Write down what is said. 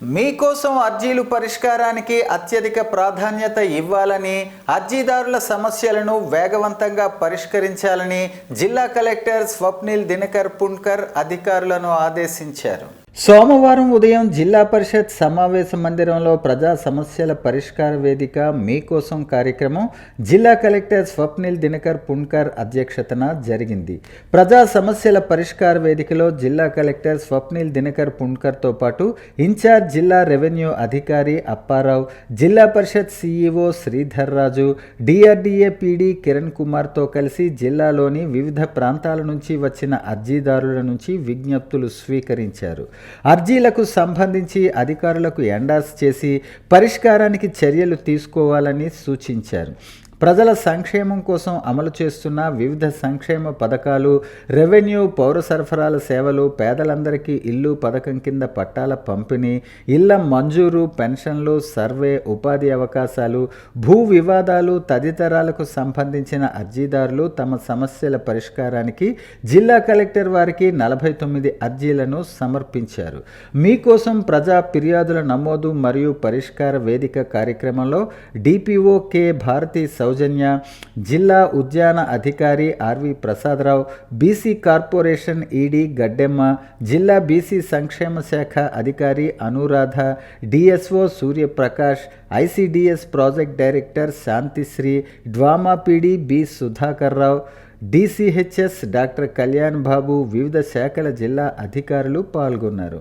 మీకోసం అర్జీలు పరిష్కారానికి అత్యధిక ప్రాధాన్యత ఇవ్వాలని అర్జీదారుల సమస్యలను వేగవంతంగా పరిష్కరించాలని జిల్లా కలెక్టర్ స్వప్నిల్ దినకర్ పుణ్కర్ అధికారులను ఆదేశించారు. సోమవారం ఉదయం జిల్లా పరిషత్ సమావేశ మందిరంలో ప్రజా సమస్యల పరిష్కార వేదిక మీకోసం కార్యక్రమం జిల్లా కలెక్టర్ స్వప్నిల్ దినకర్ పుణ్కర్ అధ్యక్షతన జరిగింది. ప్రజా సమస్యల పరిష్కార వేదికలో జిల్లా కలెక్టర్ స్వప్నిల్ దినకర్ పుణ్కర్తో పాటు ఇన్ఛార్జ్ జిల్లా రెవెన్యూ అధికారి Apparao Zilla Parishad CEO Sridhar Raju DRDA PD Kiran కుమార్తో కలిసి జిల్లాలోని వివిధ ప్రాంతాల నుంచి వచ్చిన అర్జీదారుల నుంచి విజ్ఞప్తులు స్వీకరించారు. అర్జీలకు సంబంధించి అధికారులకు ఎండాస్ చేసి పరిష్కారానికి చర్యలు తీసుకోవాలని సూచించారు. ప్రజల సంక్షేమం కోసం అమలు చేస్తున్న వివిధ సంక్షేమ పథకాలు రెవెన్యూ పౌర సరఫరాల సేవలు పేదలందరికీ ఇల్లు పథకం కింద పట్టాల పంపిణీ ఇళ్ళ మంజూరు పెన్షన్లు సర్వే ఉపాధి అవకాశాలు భూ వివాదాలు తదితరాలకు సంబంధించిన అర్జీదారులు తమ సమస్యల పరిష్కారానికి జిల్లా కలెక్టర్ వారికి నలభై తొమ్మిది అర్జీలను సమర్పించారు. మీకోసం ప్రజా ఫిర్యాదుల నమోదు మరియు పరిష్కార వేదిక కార్యక్రమంలో డిపిఓ కె. భారతి సౌజన్య జిల్లా ఉద్యాన అధికారి RV Prasadarao BC corporation ED Gaddemma జిల్లా బీసీ సంక్షేమ శాఖ అధికారి Anuradha DSO Suryaprakash ICDS project director Santhisri DWMA PD B Sudhakar Rao DCHS doctor Kalyan Babu వివిధ శాఖల జిల్లా అధికారులు పాల్గొన్నారు.